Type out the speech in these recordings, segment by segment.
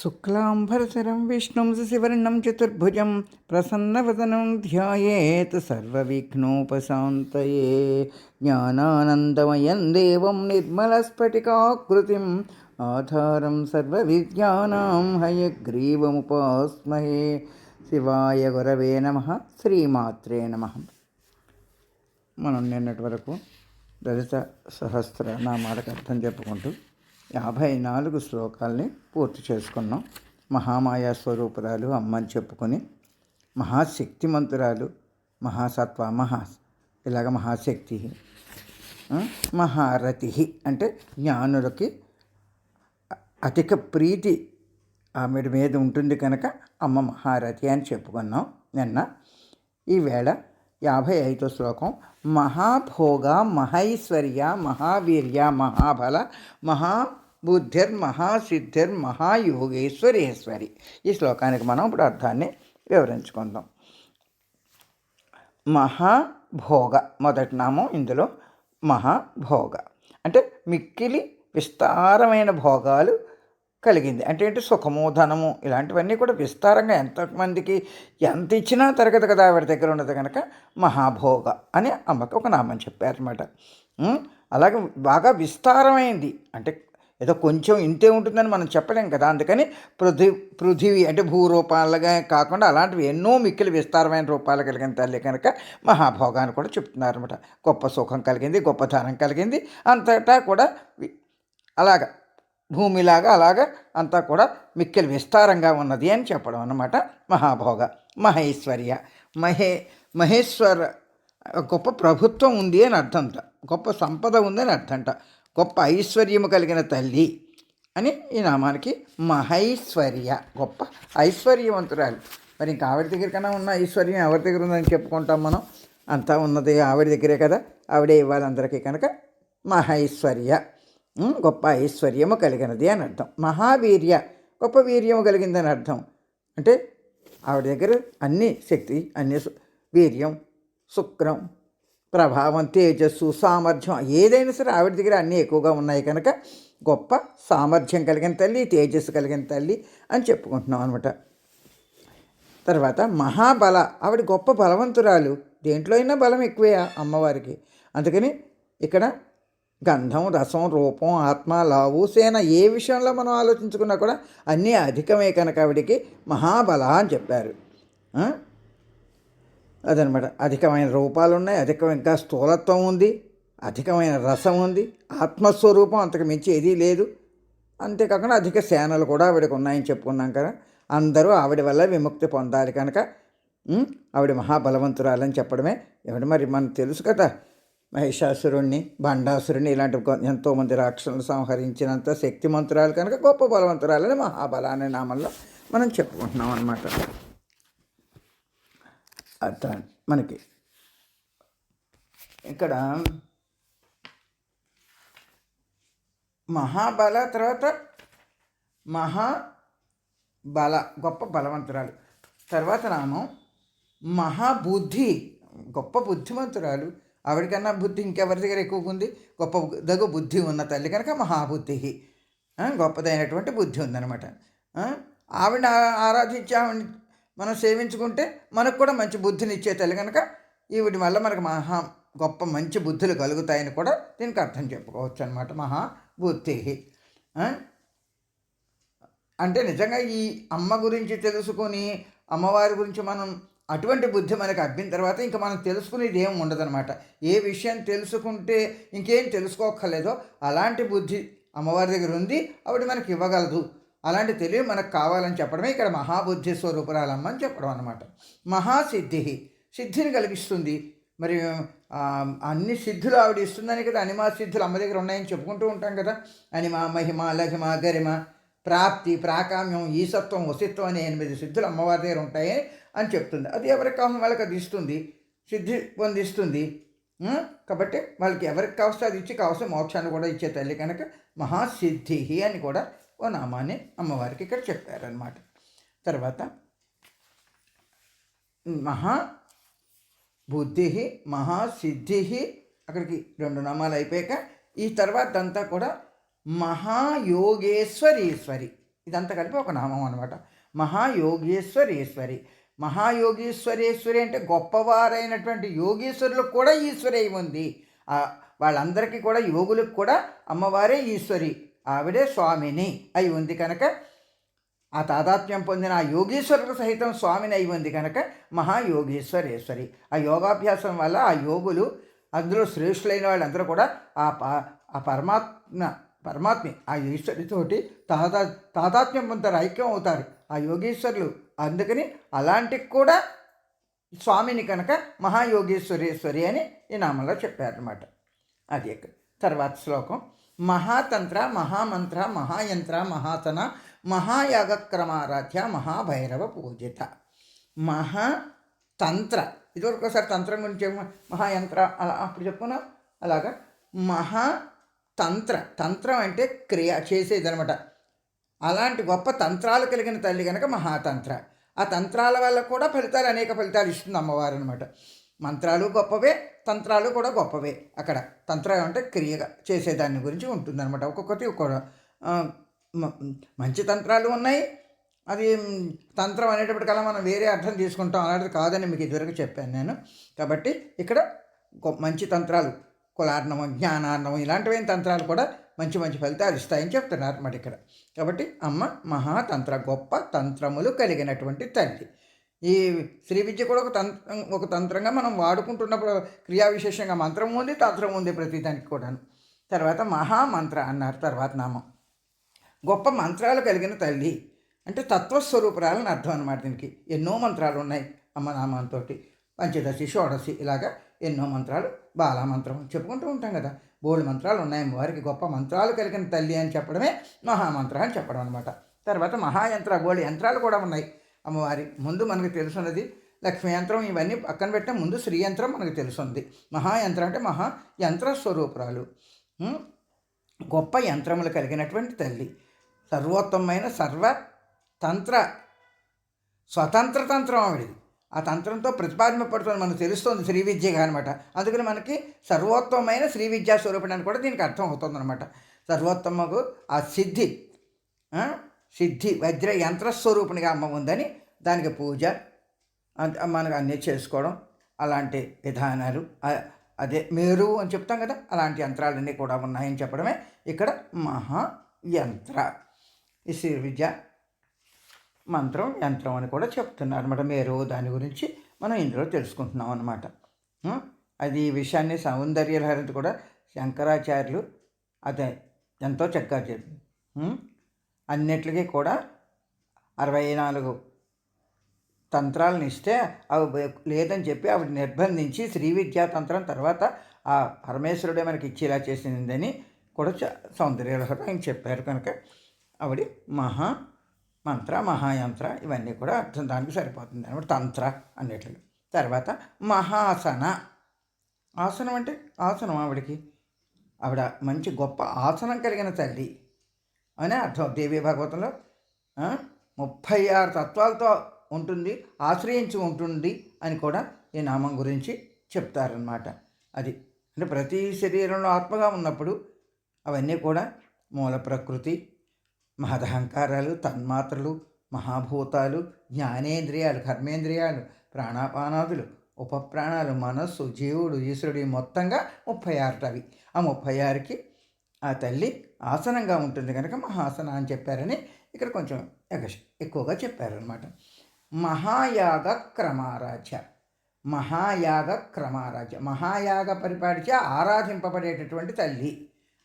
శుక్లాంబరధరం విష్ణుం శివర్ణం చతుర్భుజం ప్రసన్నవదనం ధ్యాయేత్ సర్వవిఘ్నోపశాంతయే. జ్ఞానానందమయం దేవం నిర్మలస్ఫటికాకృతిం ఆధారం సర్వవిజ్ఞానాం హయగ్రీవముపాస్మహే. శివాయ గురవే నమ శ్రీమాత్రే నమ. మనం నిన్నటి వరకు దళిత సహస్ర నామాలకు అర్థం చెప్పుకుంటూ యాభై నాలుగు శ్లోకాల్ని పూర్తి చేసుకున్నాం. మహామాయా స్వరూపురాలు అమ్మని చెప్పుకొని మహాశక్తిమంతురాలు మహాసత్వ మహా ఇలాగ మహాశక్తి మహారతి అంటే జ్ఞానులకి అధిక ప్రీతి ఆమె మీద ఉంటుంది కనుక అమ్మ మహారథి అని చెప్పుకున్నాం నిన్న. ఈవేళ యాభై ఐదో శ్లోకం మహాభోగ మహైశ్వర్య మహావీర్య మహాబల మహా బుద్ధిర్మహాసిద్ధిర్మహాయోగేశ్వరేశ్వరి. ఈ శ్లోకానికి మనం ఇప్పుడు అర్థాన్ని వివరించుకుందాం. మహాభోగ మొదటి నామం ఇందులో మహాభోగ. అంటే మిక్కిలి విస్తారమైన భోగాలు కలిగింది. అంటే ఏంటి? సుఖము ధనము ఇలాంటివన్నీ కూడా విస్తారంగా ఎంతమందికి ఎంత ఇచ్చినా తరగదు కదా ఆవిడ దగ్గర ఉన్నది కనుక మహాభోగ అని అమ్మకి ఒక నామం చెప్పారనమాట అలాగే బాగా విస్తారమైంది. అంటే ఏదో కొంచెం ఇంతే ఉంటుందని మనం చెప్పలేం కదా. అందుకని పృథి పృథివీ అంటే భూరూపాలుగా కాకుండా అలాంటివి ఎన్నో మిక్కిలి విస్తారమైన రూపాలు కలిగిన తల్లి కనుక మహాభోగాన్ని కూడా చెప్తున్నారనమాట గొప్ప సుఖం కలిగింది గొప్ప ధనం కలిగింది అంతటా కూడా అలాగ భూమిలాగా అలాగా అంతా కూడా మిక్కిలి విస్తారంగా ఉన్నది అని చెప్పడం అన్నమాట మహాభోగ మహేశ్వర్య. మహే మహేశ్వర గొప్ప ప్రభుత్వం ఉంది అని అర్థంట గొప్ప సంపద ఉంది అని అర్థంట. గొప్ప ఐశ్వర్యము కలిగిన తల్లి అని ఈ నామానికి మహైశ్వర్య గొప్ప ఐశ్వర్యవంతురాలు. మరి ఇంకా ఆవిడ దగ్గర కన్నా ఉన్న ఐశ్వర్యం ఎవరి దగ్గర ఉందని చెప్పుకుంటాం మనం? అంతా ఉన్నది ఆవిడ దగ్గరే కదా. ఆవిడే ఇవ్వాలి అందరికీ కనుక మహైశ్వర్య. గొప్ప ఐశ్వర్యము కలిగినది అని అర్థం. మహావీర్య గొప్ప వీర్యము కలిగిందని అర్థం. అంటే ఆవిడ దగ్గర అన్ని శక్తి అన్ని వీర్యం శుక్రం ప్రభావం తేజస్సు సామర్థ్యం ఏదైనా సరే ఆవిడ దగ్గర అన్నీ ఎక్కువగా ఉన్నాయి కనుక గొప్ప సామర్థ్యం కలిగిన తల్లి తేజస్సు కలిగిన తల్లి అని చెప్పుకుంటున్నాం అనమాట తర్వాత మహాబల ఆవిడ గొప్ప బలవంతురాలు. దేంట్లో అయినా బలం ఎక్కువే అమ్మవారికి. అందుకని ఇక్కడ గంధం రసం రూపం ఆత్మ లావు సేన ఏ విషయంలో మనం ఆలోచించుకున్నా కూడా అన్నీ అధికమే కనుక ఆవిడికి మహాబల అని చెప్పారు. అదనమాట. అధికమైన రూపాలు ఉన్నాయి అధికమైన ఇంకా స్థూలత్వం ఉంది అధికమైన రసం ఉంది ఆత్మస్వరూపం అంతకు మించి ఏదీ లేదు. అంతేకాకుండా అధిక సేనలు కూడా ఆవిడకు ఉన్నాయని చెప్పుకున్నాం కదా. అందరూ ఆవిడ వల్ల విముక్తి పొందాలి కనుక ఆవిడ మహాబలవంతురాలని చెప్పడమే. ఎవడు మరి మనకు తెలుసు కదా మహిషాసురుణ్ణి బండాసురుణ్ణి ఇలాంటి ఎంతోమంది రాక్షసులను సంహరించినంత శక్తిమంతురాలు కనుక గొప్ప బలవంతురాలని మహాబల అనే నామంలో మనం చెప్పుకుంటున్నాం అనమాట అట్లా మనకి ఇక్కడ మహాబల తర్వాత మహాబల గొప్ప బలవంతురాలు. తర్వాత నామం మహాబుద్ధి గొప్ప బుద్ధిమంతురాలు. ఆవిడకన్నా బుద్ధి ఇంకెవరి దగ్గర ఎక్కువగా ఉంది? గొప్ప దగ్గర బుద్ధి ఉన్న తల్లి కనుక మహాబుద్ధి. గొప్పదైనటువంటి బుద్ధి ఉందన్నమాట. ఆ, ఆవిడ ఆరాధించి ఆవిడని మనం సేవించుకుంటే మనకు కూడా మంచి బుద్ధిని ఇచ్చే తల్లి కనుక వీటి వల్ల మనకు మహా గొప్ప మంచి బుద్ధులు కలుగుతాయని కూడా దీనికి అర్థం చెప్పుకోవచ్చు అనమాట మహాబుద్ధి అంటే నిజంగా ఈ అమ్మ గురించి తెలుసుకొని అమ్మవారి గురించి మనం అటువంటి బుద్ధి మనకు అబ్బిన తర్వాత ఇంకా మనం తెలుసుకునేది ఏం ఉండదన్నమాట. ఏ విషయం తెలుసుకుంటే ఇంకేం తెలుసుకోక్కర్లేదో అలాంటి బుద్ధి అమ్మవారి దగ్గర ఉంది ఆవిడ మనకి ఇవ్వగలదు. అలాంటి తెలివి మనకు కావాలని చెప్పడమే ఇక్కడ మహాబుద్ధి స్వరూపురాలమ్మ అని చెప్పడం అనమాట మహాసిద్ధి సిద్ధిని కలిగిస్తుంది. మరి అన్ని సిద్ధులు ఆవిడ ఇస్తుందని కదా అనిమా సిద్ధులు అమ్మ దగ్గర ఉన్నాయని చెప్పుకుంటూ ఉంటాం కదా. అనిమ మహిమ లహిమ గరిమ ప్రాప్తి ప్రాకామ్యం ఈసత్వం వసిత్వం అనే ఎనిమిది సిద్ధులు అమ్మవారి దగ్గర ఉంటాయి అని చెప్తుంది. అది ఎవరికి కావాలి వాళ్ళకి అది ఇస్తుంది. సిద్ధి పొందిస్తుంది. కాబట్టి వాళ్ళకి ఎవరికి కావస్తే అది ఇచ్చి కావస్తే మోక్షాన్ని కూడా ఇచ్చే తల్లి కనుక మహాసిద్ధి అని కూడా ఓ నామాన్ని అమ్మవారికి ఇక్కడ చెప్పారనమాట తర్వాత మహా బుద్ధి మహాసిద్ధి అక్కడికి రెండు నామాలు అయిపోయాక ఈ తర్వాత అంతా కూడా మహాయోగేశ్వరీశ్వరి. ఇదంతా కలిపి ఒక నామం అనమాట మహాయోగేశ్వరేశ్వరి. మహాయోగీశ్వరేశ్వరి అంటే గొప్పవారైనటువంటి యోగీశ్వరులకు కూడా ఈశ్వరి ఉంది. వాళ్ళందరికీ కూడా యోగులకు కూడా అమ్మవారే ఈశ్వరి. ఆవిడే స్వామిని అయి ఉంది కనుక ఆ తాదాత్మ్యం పొందిన ఆ యోగీశ్వరుడు సహితం స్వామిని అయి ఉంది కనుక మహాయోగీశ్వరేశ్వరి. ఆ యోగాభ్యాసం వల్ల ఆ యోగులు అందులో శ్రేష్ఠులైన వాళ్ళందరూ కూడా ఆ ప- ఆ పరమాత్మ పరమాత్మ ఆ ఈశ్వరితోటి తాదా తాదాత్మ్యం పొందుతారు ఐక్యం అవుతారు ఆ యోగీశ్వరులు. అందుకని అలాంటి కూడా స్వామిని కనుక మహాయోగేశ్వరేశ్వరి అని ఈ నామంలో చెప్పారనమాట అది తర్వాత శ్లోకం. మహాతంత్ర మహామంత్ర మహాయంత్ర మహాతన మహాయాగక్రమారాధ్య మహాభైరవ పూజిత. మహాతంత్ర. ఇదివరకు ఒకసారి తంత్రం గురించి మహాయంత్ర అలా అప్పుడు చెప్పుకున్నా. అలాగా? మహాతంత్ర. తంత్రం అంటే క్రియ చేసేది అనమాట అలాంటి గొప్ప తంత్రాలు కలిగిన తల్లి కనుక మహాతంత్ర. ఆ తంత్రాల వల్ల కూడా ఫలితాలు అనేక ఫలితాలు ఇస్తుంది అమ్మవారు అనమాట మంత్రాలు గొప్పవే తంత్రాలు కూడా గొప్పవే. అక్కడ తంత్రం అంటే క్రియగా చేసేదాన్ని గురించి ఉంటుందన్నమాట. ఒక్కొక్కటి ఒక్కొక్క మంచి తంత్రాలు ఉన్నాయి. అది తంత్రం అనేటప్పటికల్లా మనం వేరే అర్థం తీసుకుంటాం అలాంటిది కాదని మీకు ఇదివరకు చెప్పాను నేను. కాబట్టి ఇక్కడ మంచి తంత్రాలు కులార్ణవం జ్ఞానార్ణవం ఇలాంటివైన తంత్రాలు కూడా మంచి మంచి ఫలితాలు ఇస్తాయని చెప్తున్నారు అన్నమాట ఇక్కడ. కాబట్టి అమ్మ మహాతంత్ర గొప్ప తంత్రములు కలిగినటువంటి తల్లి. ఈ శ్రీ విద్య కూడా ఒక తంత్రం ఒక తంత్రంగా మనం వాడుకుంటున్నప్పుడు క్రియా విశేషంగా మంత్రం ఉంది తంత్రం ఉంది ప్రతి దానికి కూడాను. తర్వాత మహామంత్ర అన్నారు తర్వాత నామం. గొప్ప మంత్రాలు కలిగిన తల్లి అంటే తత్వస్వరూపురాలని అర్థం అనమాట దీనికి. ఎన్నో మంత్రాలు ఉన్నాయి అమ్మ నామంతో పంచదశి షోడశి ఇలాగా ఎన్నో మంత్రాలు బాలమంత్రం చెప్పుకుంటూ ఉంటాం కదా. బోల్డ్ మంత్రాలు ఉన్నాయి అమ్మవారికి గొప్ప మంత్రాలు కలిగిన తల్లి అని చెప్పడమే మహామంత్ర అని చెప్పడం అనమాట తర్వాత మహాయంత్ర బోల్డ్ యంత్రాలు కూడా ఉన్నాయి. అమ్మవారి ముందు మనకు తెలుసున్నది లక్ష్మీ యంత్రం ఇవన్నీ పక్కన పెట్టిన ముందు శ్రీ యంత్రం మనకు తెలుసుంది. మహాయంత్రం అంటే మహా యంత్ర స్వరూపురాలు గొప్ప యంత్రములు కలిగినటువంటి తల్లి. సర్వోత్తమైన సర్వ తంత్ర స్వతంత్ర తంత్రం ఆవిడది. ఆ తంత్రంతో ప్రతిపాదింపబడుతుంది మనకు తెలుస్తుంది శ్రీ విద్యగా అనమాట అందుకని మనకి సర్వోత్తమైన శ్రీ విద్యా స్వరూపిణి అని కూడా దీనికి అర్థం అవుతుంది అనమాట సర్వోత్తమకు ఆ సిద్ధి సిద్ధి వజ్ర యంత్రస్వరూపునిగా అమ్మ ఉందని దానికి పూజ అంత- మనకు అన్నీ చేసుకోవడం అలాంటి విధానాలు. అదే మేరు అని చెప్తాం కదా అలాంటి యంత్రాలన్నీ కూడా ఉన్నాయని చెప్పడమే ఇక్కడ మహా యంత్ర. ఈ శ్రీ విద్య మంత్రం యంత్రం అని కూడా చెప్తున్నారు. అనమాట మేరు దాని గురించి మనం ఇందులో తెలుసుకుంటున్నాం అనమాట అది ఈ విషయాన్ని సౌందర్యలహరిత కూడా శంకరాచార్యులు అదే ఎంతో చక్కగా చెప్పి అన్నిటికీ కూడా అరవై నాలుగు తంత్రాలను ఇస్తే అవి లేదని చెప్పి ఆవిడ నిర్బంధించి శ్రీ విద్యా తంత్రం తర్వాత ఆ పరమేశ్వరుడే మనకి ఇచ్చేలా చేసిందని కూడా చ- సౌందర్యలహరి ఆయన చెప్పారు కనుక ఆవిడ మహా మంత్ర మహాయంత్ర ఇవన్నీ కూడా అర్థం దానికి సరిపోతుంది అనమాట. తంత్ర అన్నిటిలో తర్వాత మహాసన. ఆసనం అంటే ఆసనం ఆవిడకి. ఆవిడ మంచి గొప్ప ఆసనం కలిగిన తల్లి. అనే అర్థం. దేవి భాగవతంలో ముప్పై ఆరు తత్వాలతో ఉంటుంది ఆశ్రయించి ఉంటుంది అని కూడా ఈ నామం గురించి చెప్తారనమాట అది అంటే ప్రతి శరీరంలో ఆత్మగా ఉన్నప్పుడు అవన్నీ కూడా మూల ప్రకృతి మహదహంకారాలు తన్మాత్రలు మహాభూతాలు జ్ఞానేంద్రియాలు కర్మేంద్రియాలు ప్రాణాపానాదులు ఉపప్రాణాలు మనస్సు జీవుడు ఈశ్వరుడు ఈ మొత్తంగా ముప్పై ఆరుట అవి ఆ ముప్పై ఆరుకి ఆ తల్లి ఆసనంగా ఉంటుంది కనుక మహాసన అని చెప్పారని ఇక్కడ కొంచెం ఎక్కువగా చెప్పారనమాట మహాయాగ క్రమారాధ్య. మహాయాగ క్రమారాధ్య. మహాయాగ పరిపాటిచే ఆరాధింపబడేటటువంటి తల్లి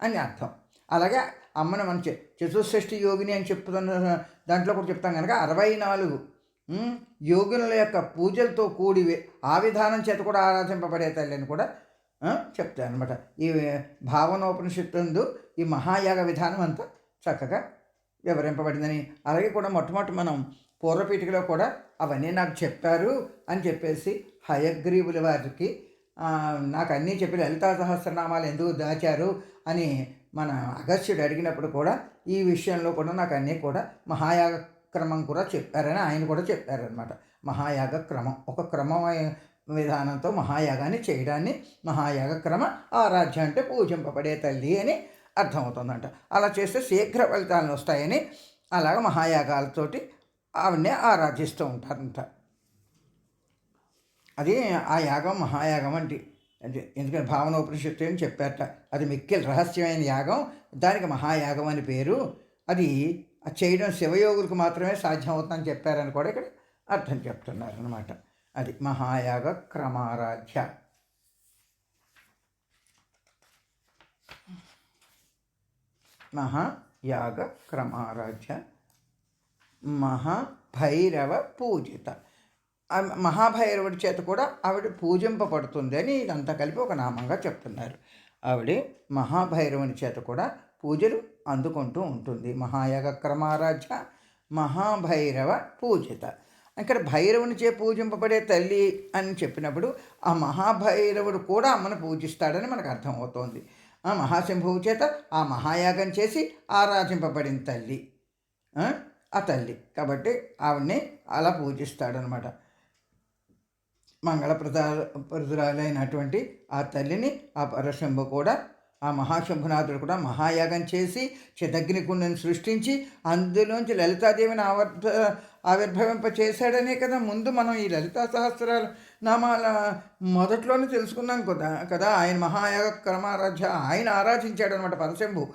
అని అర్థం. అలాగే అమ్మను మనం చ- చతుషష్ఠి యోగిని అని చెప్తున్న దాంట్లో కూడా చెప్తాం కనుక అరవై నాలుగు ఉమ్, యోగుల యొక్క పూజలతో కూడి ఆ విధానం చేత కూడా ఆరాధింపబడే తల్లి అని కూడా ఆ, చెప్తాను అనమాట ఈ భావనోపనిషత్తు ఈ మహాయాగ విధానం అంతా చక్కగా వివరింపబడిందని. అలాగే కూడా మొట్టమొదటి మనం పూర్వపీఠికలో కూడా అవన్నీ నాకు చెప్పారు అని చెప్పేసి హయగ్రీవుల వారికి నాకు అన్నీ చెప్పి లలితా సహస్రనామాలు ఎందుకు దాచారు అని మన అగస్త్యుడు అడిగినప్పుడు కూడా ఈ విషయంలో కూడా నాకు అన్నీ కూడా మహాయాగ క్రమం కూడా చెప్పారని ఆయన కూడా చెప్పారనమాట మహాయాగ క్రమం ఒక క్రమం విధానంతో మహాయాగాన్ని చేయడాన్ని మహాయాగ క్రమ ఆరాధ్య అంటే పూజింపబడే తల్లి అని అర్థమవుతుందంట. అలా చేస్తే శీఘ్ర ఫలితాలను వస్తాయని అలాగ మహాయాగాలతోటి ఆవిడనే ఆరాధిస్తూ ఉంటారంట. అది ఆ యాగం మహాయాగం అంటే ఎందుకంటే భావనోపనిషత్తు అని చెప్పారట? అది మిక్కిలి రహస్యమైన యాగం దానికి మహాయాగం అని పేరు. అది అది చేయడం శివయోగులకు మాత్రమే సాధ్యం అవుతుందని చెప్పారని కూడా ఇక్కడ అర్థం చెప్తున్నారు అనమాట అది మహాయాగ క్రమారాధ్య. మహాయాగ క్రమారాధ్య. మహాభైరవ పూజిత. మహాభైరవుడి చేత కూడా ఆవిడ పూజింపబడుతుంది అని ఇదంతా కలిపి ఒక నామంగా చెప్తున్నారు. ఆవిడ మహాభైరవుని చేత కూడా పూజలు అందుకుంటూ ఉంటుంది. మహాయాగ క్రమారాధ్య మహాభైరవ పూజిత. ఇక్కడ భైరవుని చే పూజింపబడే తల్లి అని చెప్పినప్పుడు ఆ మహాభైరవుడు కూడా అమ్మను పూజిస్తాడని మనకు అర్థమవుతోంది. ఆ మహాశంభువు చేత ఆ మహాయాగం చేసి ఆరాధింపబడిన తల్లి ఆ, తల్లి. కాబట్టి ఆవిడ్ని అలా పూజిస్తాడనమాట మంగళప్రద ప్రదురాలైనటువంటి ఆ తల్లిని ఆ పరశంభు కూడా ఆ మహాశంభునాథుడు కూడా మహాయాగం చేసి చిదగ్నికుండను సృష్టించి అందులోంచి లలితాదేవిని ఆవర్త ఆవిర్భవింప చేశాడనే కదా. ముందు మనం ఈ లలితా సహస్రాల నామాల మొదట్లోనే తెలుసుకున్నాం కదా కదా. ఆయన మహాయాగ క్రమారాధ్య ఆయన ఆరాధించాడు అనమాట పరశంభు.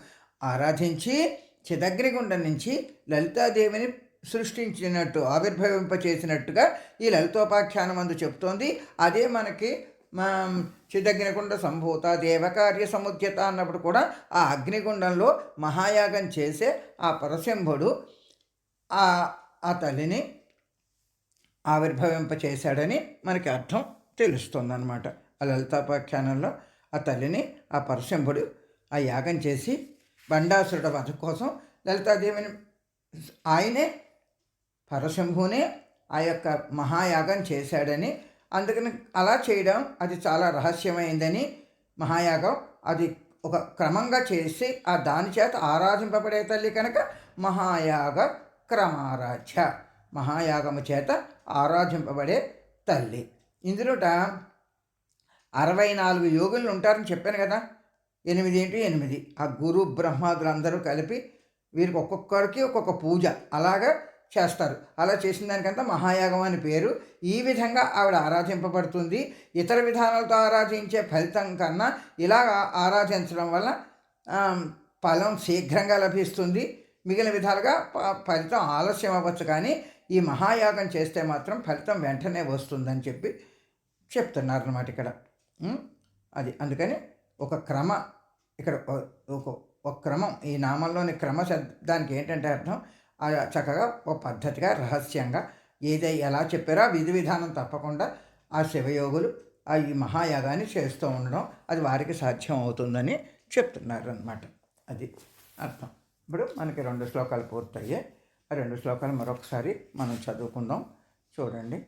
ఆరాధించి చిదగ్నిగుండం నుంచి లలితాదేవిని సృష్టించినట్టు ఆవిర్భవింప చేసినట్టుగా ఈ లలితోపాఖ్యానం అందు చెప్తోంది. అదే మనకి మా చిదగ్నిగుండ సంభూత దేవకార్య సముద్యత అన్నప్పుడు కూడా ఆ అగ్నిగుండంలో మహాయాగం చేసే ఆ పరశంభుడు ఆ ఆ తల్లిని ఆవిర్భవింప చేశాడని మనకి అర్థం తెలుస్తుందన్నమాట. ఆ లలితాపాఖ్యానంలో ఆ తల్లిని ఆ పరశంభుడు ఆ యాగం చేసి బండాసురుడ వధ కోసం లలితాదేవిని ఆయనే పరశంభునే ఆ యొక్క మహాయాగం చేశాడని అందుకని అలా చేయడం అది చాలా రహస్యమైందని మహాయాగం అది ఒక క్రమంగా చేసి ఆ దాని చేత ఆరాధింపబడే తల్లి కనుక మహాయాగ క్రమారాధ్య మహాయాగము చేత ఆరాధింపబడే తల్లి. ఇందులోట అరవై నాలుగు యోగులు ఉంటారని చెప్పాను కదా. ఎనిమిది ఏంటి? ఎనిమిది. ఆ గురు బ్రహ్మాదులందరూ కలిపి వీరికి ఒక్కొక్కరికి ఒక్కొక్క పూజ అలాగా చేస్తారు. అలా చేసిన దానికంతా మహాయాగం అని పేరు. ఈ విధంగా ఆవిడ ఆరాధింపబడుతుంది. ఇతర విధానాలతో ఆరాధించే ఫలితం కన్నా ఇలా ఆరాధించడం వల్ల ఫలం శీఘ్రంగా లభిస్తుంది. మిగిలిన విధాలుగా ఫలితం ఆలస్యం అవ్వచ్చు కానీ ఈ మహాయాగం చేస్తే మాత్రం ఫలితం వెంటనే వస్తుందని చెప్పి చెప్తున్నారు అన్నమాట ఇక్కడ అది అందుకని ఒక క్రమ ఇక్కడ ఒ- ఒక ఒక క్రమం ఈ నామంలోని క్రమ శబ్దానికి ఏంటంటే అర్థం చక్కగా ఒక పద్ధతిగా రహస్యంగా ఏదై ఎలా చెప్పారో ఆ విధి విధానం తప్పకుండా ఆ శివయోగులు ఆ ఈ మహాయాగాన్ని చేస్తూ ఉండడం అది వారికి సాధ్యం అవుతుందని చెప్తున్నారు అనమాట అది అర్థం. ఇప్పుడు మనకి రెండు శ్లోకాలు పూర్తయ్యాయి. ఆ రెండు శ్లోకాలు మరొకసారి మనం చదువుకుందాం. చూడండి.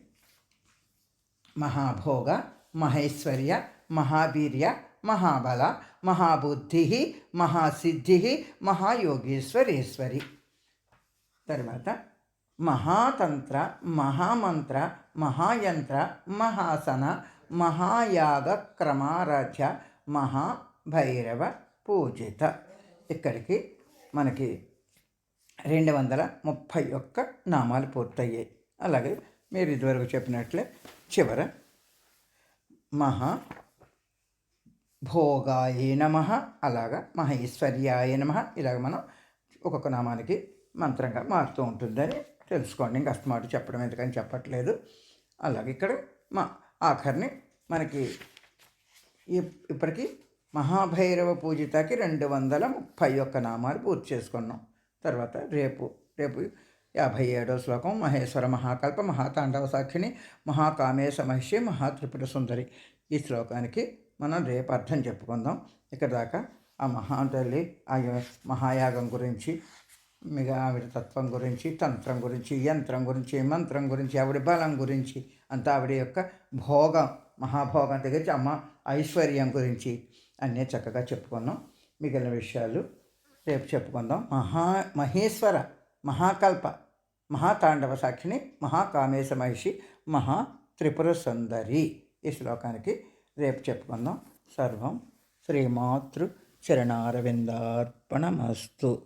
మహాభోగ మహేశ్వర్య మహావీర్య మహాబల మహాబుద్ధి మహాసిద్ధి మహాయోగేశ్వరేశ్వరి. తర్వాత మహాతంత్ర మహామంత్ర మహాయంత్ర మహాసన మహాయాగ క్రమారాధ్య మహాభైరవ పూజిత. ఇక్కడికి మనకి రెండు వందల ముప్పై ఒక్క నామాలు పూర్తయ్యాయి. అలాగే మీరు ఇదివరకు చెప్పినట్లే చివర మహా భోగాయ నమ అలాగా మహేశ్వర్యాయ నమ ఇలాగ మనం ఒక్కొక్క నామానికి మంత్రంగా మారుతూ ఉంటుందని తెలుసుకోండి. ఇంకా అస్తమాట చెప్పడం ఎందుకని చెప్పట్లేదు. అలాగే ఇక్కడ మా ఆఖరిని మనకి ఇప్- మహాభైరవ పూజితకి రెండు వందల ముప్పై ఒక్క నామాలు పూర్తి చేసుకున్నాం. తర్వాత రేపు రేపు యాభై ఏడో శ్లోకం మహేశ్వర మహాకల్ప మహాతాండవ సాక్షిని మహాకామేశ మహిషి మహాత్రిపుర సుందరి. ఈ శ్లోకానికి మనం రేపు అర్థం చెప్పుకుందాం. ఇక్కడ దాకా ఆ మహాతల్లి ఆ మహాయాగం గురించి మిగతా ఆవిడ తత్వం గురించి తంత్రం గురించి యంత్రం గురించి మంత్రం గురించి ఆవిడ బలం గురించి అంతా ఆవిడ యొక్క భోగం మహాభోగం దగ్గర అమ్మ ఐశ్వర్యం గురించి అన్నీ చక్కగా చెప్పుకున్నాం. మిగిలిన విషయాలు రేపు చెప్పుకుందాం. మహా మహేశ్వర మహాకల్ప మహాతాండవ సాక్షిని మహాకామేశ మహిషి మహా త్రిపుర సుందరి ఈ శ్లోకానికి రేపు చెప్పుకుందాం. సర్వం శ్రీమాతృ చరణారవిందార్పణమస్తు.